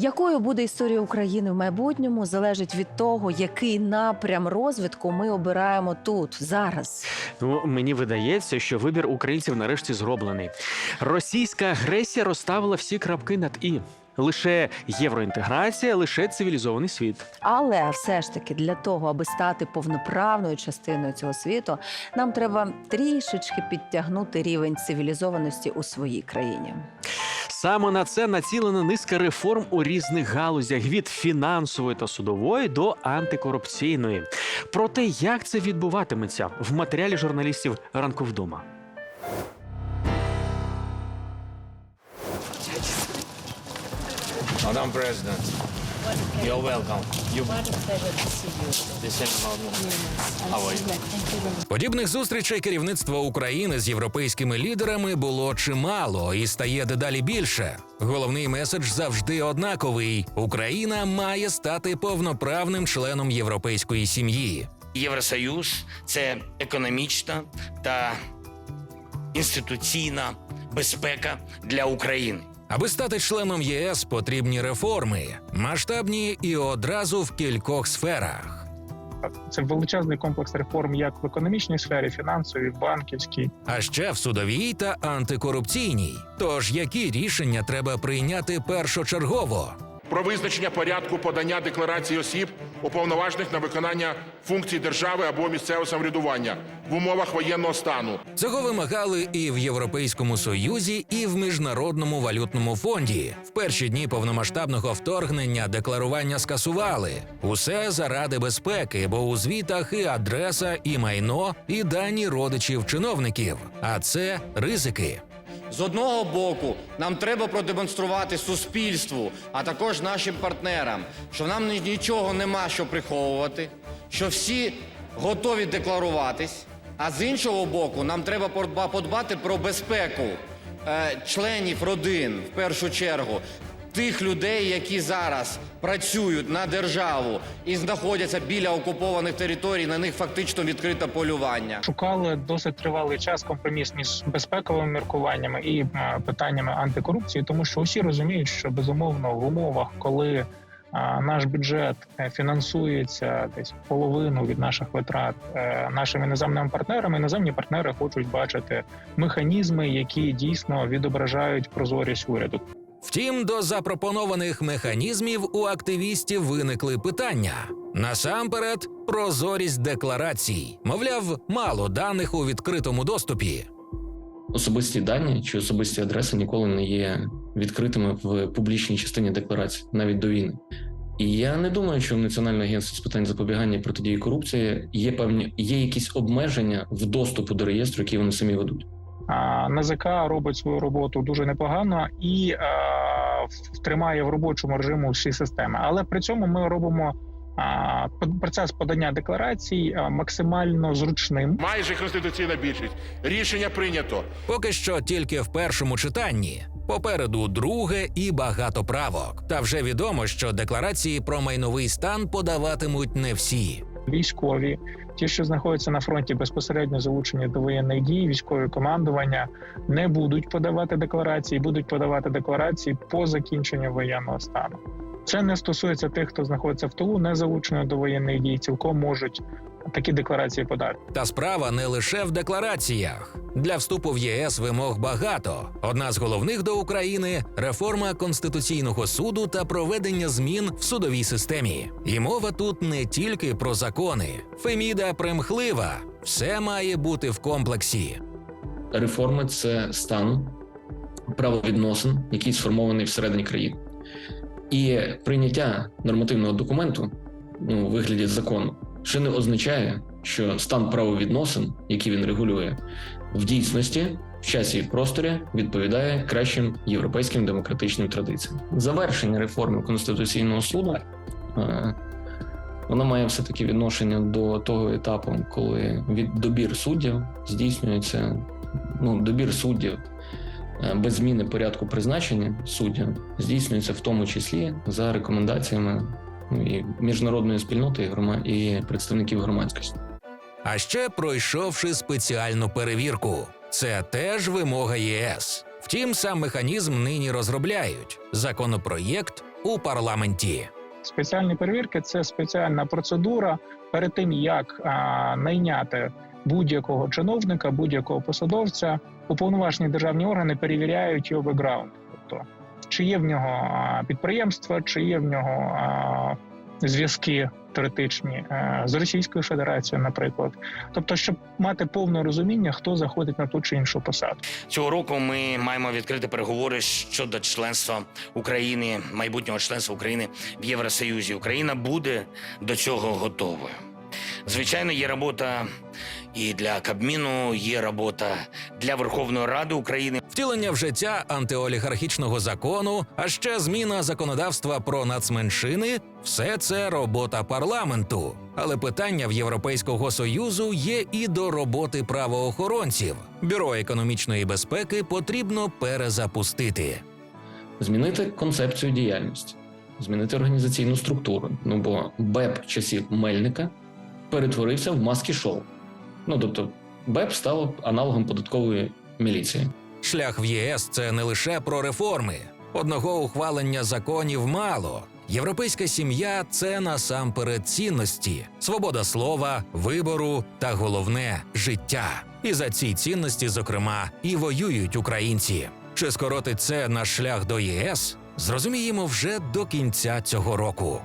Якою буде історія України в майбутньому, залежить від того, який напрям розвитку ми обираємо тут зараз. Ну, мені видається, що вибір українців нарешті зроблений. Російська агресія розставила всі крапки над і. Лише євроінтеграція, лише цивілізований світ. Але все ж таки для того, аби стати повноправною частиною цього світу, нам треба трішечки підтягнути рівень цивілізованості у своїй країні. Саме на це націлена низка реформ у різних галузях від фінансової та судової до антикорупційної. Про те, як це відбуватиметься в матеріалі журналістів ранку вдома. Мадам President, you're welcome. You the same? Подібних зустрічей керівництва України з європейськими лідерами було чимало і стає дедалі більше. Головний меседж завжди однаковий: Україна має стати повноправним членом європейської сім'ї. Євросоюз це економічна та інституційна безпека для України. Аби стати членом ЄС, потрібні реформи, масштабні і одразу в кількох сферах. Це величезний комплекс реформ як в економічній сфері, фінансовій, банківській. А ще в судовій та антикорупційній. Тож які рішення треба прийняти першочергово? Про визначення порядку подання декларації осіб, уповноважених на виконання функцій держави або місцевого самоврядування в умовах воєнного стану. Цього вимагали і в Європейському Союзі, і в Міжнародному валютному фонді. В перші дні повномасштабного вторгнення декларування скасували. Усе заради безпеки, бо у звітах і адреса, і майно, і дані родичів чиновників. А це ризики. З одного боку, нам треба продемонструвати суспільству, а також нашим партнерам, що нам нічого нема що приховувати, що всі готові декларуватись. А з іншого боку, нам треба подба- подбати про безпеку е, членів родин в першу чергу. Тих людей, які зараз працюють на державу і знаходяться біля окупованих територій, на них фактично відкрите полювання. Шукали досить тривалий час компроміс між безпековими міркуваннями і е, питаннями антикорупції, тому що усі розуміють, що безумовно в умовах, коли е, наш бюджет е, фінансується десь половину від наших витрат нашими іноземними партнерами, іноземні партнери хочуть бачити механізми, які дійсно відображають прозорість уряду. Втім, до запропонованих механізмів у активістів виникли питання. Насамперед, прозорість декларацій. Мовляв, мало даних у відкритому доступі. Особисті дані чи особисті адреси ніколи не є відкритими в публічній частині декларації, навіть до війни. І я не думаю, що в Національне агентство з питань запобігання і протидії корупції є певні є якісь обмеження в доступу до реєстру, які вони самі ведуть. НАЗК робить свою роботу дуже непогано і е, в- тримає в робочому режиму всі системи. Але при цьому ми робимо по- процес подання декларацій максимально зручним. Майже конституційна більшість. Рішення прийнято. Поки що тільки в першому читанні. Попереду друге і багато правок. Та вже відомо, що декларації про майновий стан подаватимуть не всі. Військові, ті, що знаходяться на фронті, безпосередньо залучені до воєнних дій, військові командування не будуть подавати декларації, будуть подавати декларації по закінченню воєнного стану. Це не стосується тих, хто знаходиться в тилу, не залучено до воєнних дій, цілком можуть такі декларації подати. Та справа не лише в деклараціях. Для вступу в ЄС вимог багато. Одна з головних до України реформа конституційного суду та проведення змін в судовій системі. І мова тут не тільки про закони. Феміда примхлива. Все має бути в комплексі. Реформи це стан правовідносин, який сформований всередині країни. І прийняття нормативного документу ну, у вигляді закону ще не означає, що стан правовідносин, який він регулює, в дійсності в часі і просторі відповідає кращим європейським демократичним традиціям. Завершення реформи Конституційного суду е, воно має все таки відношення до того етапу, коли від добір суддів здійснюється ну, добір суддів е, без зміни порядку призначення суддів здійснюється в тому числі за рекомендаціями і міжнародної спільноти і, грома... і представників громадськості. А ще пройшовши спеціальну перевірку. Це теж вимога ЄС. Втім, сам механізм нині розробляють. Законопроєкт у парламенті. Спеціальні перевірки це спеціальна процедура перед тим, як а, найняти будь-якого чиновника, будь-якого посадовця. Уповноважені державні органи перевіряють його бекграунд. Тобто, чи є в нього підприємства, чи є в нього зв'язки теоретичні е, з Російською Федерацією, наприклад. Тобто, щоб мати повне розуміння, хто заходить на ту чи іншу посаду. Цього року ми маємо відкрити переговори щодо членства України, майбутнього членства України в Євросоюзі. Україна буде до цього готовою. Звичайно, є робота і для Кабміну, є робота для Верховної Ради України. Втілення в життя антиолігархічного закону, а ще зміна законодавства про нацменшини все це робота парламенту. Але питання в Європейського союзу є і до роботи правоохоронців. Бюро економічної безпеки потрібно перезапустити. Змінити концепцію діяльності, змінити організаційну структуру. Ну бо БЕП часів Мельника перетворився в маски шоу. Ну тобто, БЕП став аналогом податкової міліції. Шлях в ЄС це не лише про реформи. Одного ухвалення законів мало. Європейська сім'я це насамперед цінності, свобода слова, вибору та головне життя. І за ці цінності, зокрема, і воюють українці. Чи скоротить це наш шлях до ЄС? Зрозуміємо вже до кінця цього року.